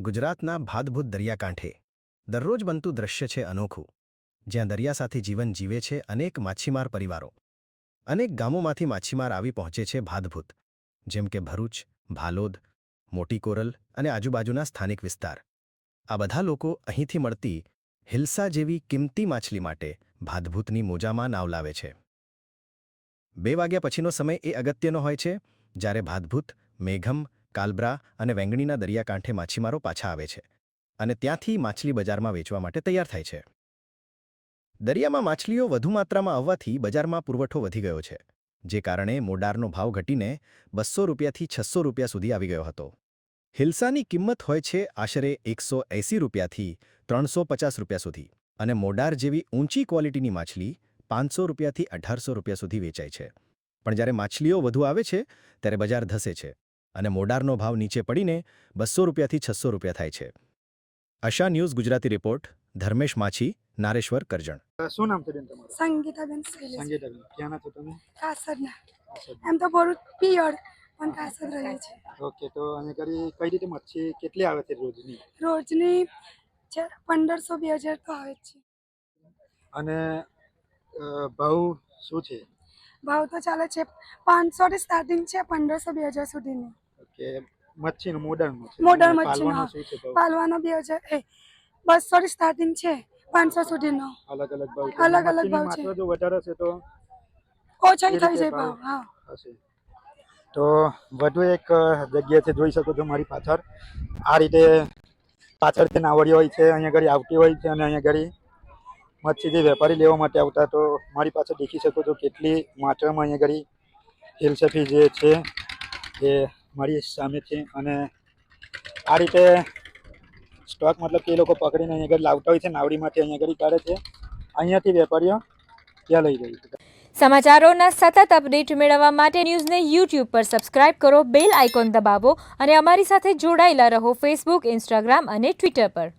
ગુજરાતના ભાદભૂત દરિયાકાંઠે. દરરોજ બનતું દ્રશ્ય છે અનોખું. જ્યાં દરિયા સાથે જીવન જીવે છે અનેક માછીમાર પરિવારો. અનેક ગામોમાંથી માછીમાર આવી પહોંચે છે ભાદભૂત જેમ કે ભરૂચ, ભાલોદ, મોટી કોરલ અને આજુબાજુના સ્થાનિક વિસ્તાર. આ બધા લોકો અહીંથી મળતી હિલ્સા જેવી કિંમતી માછલી માટે ભાદભૂતની મોજામાં નાવ લાવે છે. બે વાગ્યા પછીનો સમય એ અગત્યનો હોય છે, જ્યારે ભાદભૂત મેઘમ કાલબ્રા અને વેંગણીના દરિયાકાંઠે માછીમારો પાછા આવે છે અને ત્યાંથી માછલી બજારમાં વેચવા માટે તૈયાર થાય છે. દરિયામાં માછલીઓ વધુ માત્રામાં આવવાથી બજારમાં પુરવઠો વધી ગયો છે, જે કારણે મોડારનો ભાવ ઘટીને બસો રૂપિયાથી છસો રૂપિયા સુધી આવી ગયો હતો. હિલ્સાની કિંમત હોય છે આશરે એકસો એંસી રૂપિયાથી ત્રણસો પચાસ રૂપિયા સુધી અને મોડાર જેવી ઊંચી ક્વોલિટીની માછલી પાંચસો રૂપિયાથી અઢારસો રૂપિયા સુધી વેચાય છે. પણ જ્યારે માછલીઓ વધુ આવે છે, ત્યારે બજાર ધસે છે. અને મોડારનો ભાવ નીચે પડીને બસો રૂપિયાથી છસો રૂપિયા થાય છે. Asha news Gujarati report Dharmesh Machhi Nareshwar Karjan. શું નામ છે બેન તમારું? સંગીતાબેન સંગીતાબેન ક્યાંના છો તમે? કાસરના. એમ તો ભરૂચ પિયર પણ કાસર રહે છે. ઓકે તો અને કરી કઈ રીતે મચ્છી કેટલી આવે છે રોજની? રોજની પંદરસો બે હજાર તો આવે જ છે. અને ભાવ શું છે? ભાવ તો ચાલે છે પાંચસોથી સ્ટાર્ટિંગ છે પંદરસો બે હજાર સુધીની. ઓકે મચ્છીનું મોડલ અને મચ્છીનો, પાલવાનું બે હજાર એ બસોથી સ્ટાર્ટિંગ છે પાંચસો સુધીનો. અલગ અલગ ભાવ અલગ અલગ ભાવ છે. જો વધારે છે તો? ઓછા થઈ જાય ભાવ. હા. તો વધુ એક જગ્યા છે જોઈ શકો છો મારી પાછળ. આ રીતે પાછળથી નાવડી હોય છે અહીંયા ઘડી આવતી હોય છે અને અહીંયા ઘડી મચ્છીથી વેપારી લેવા માટે આવતા તો મારી પાસે દેખી શકો છો કેટલી માત્રામાં અહીંયા ઘડી ફિલસફી જે છે એ મારી સામેથી અને આ રીતે સ્ટોક મતલબ કે એ લોકો પકડીને અહીંયા આગળ લાવતા હોય છે, નાવડીમાંથી અહીંયા આગળ કાઢે છે. અહીંયાથી વેપારીઓ ત્યાં લઈ જાય છે. સમાચારોના સતત અપડેટ મેળવવા માટે ન્યૂઝને યુટ્યુબ પર સબસ્ક્રાઇબ કરો, બેલ આઇકોન દબાવો અને અમારી સાથે જોડાયેલા રહો ફેસબુક ઇન્સ્ટાગ્રામ અને ટ્વિટર પર.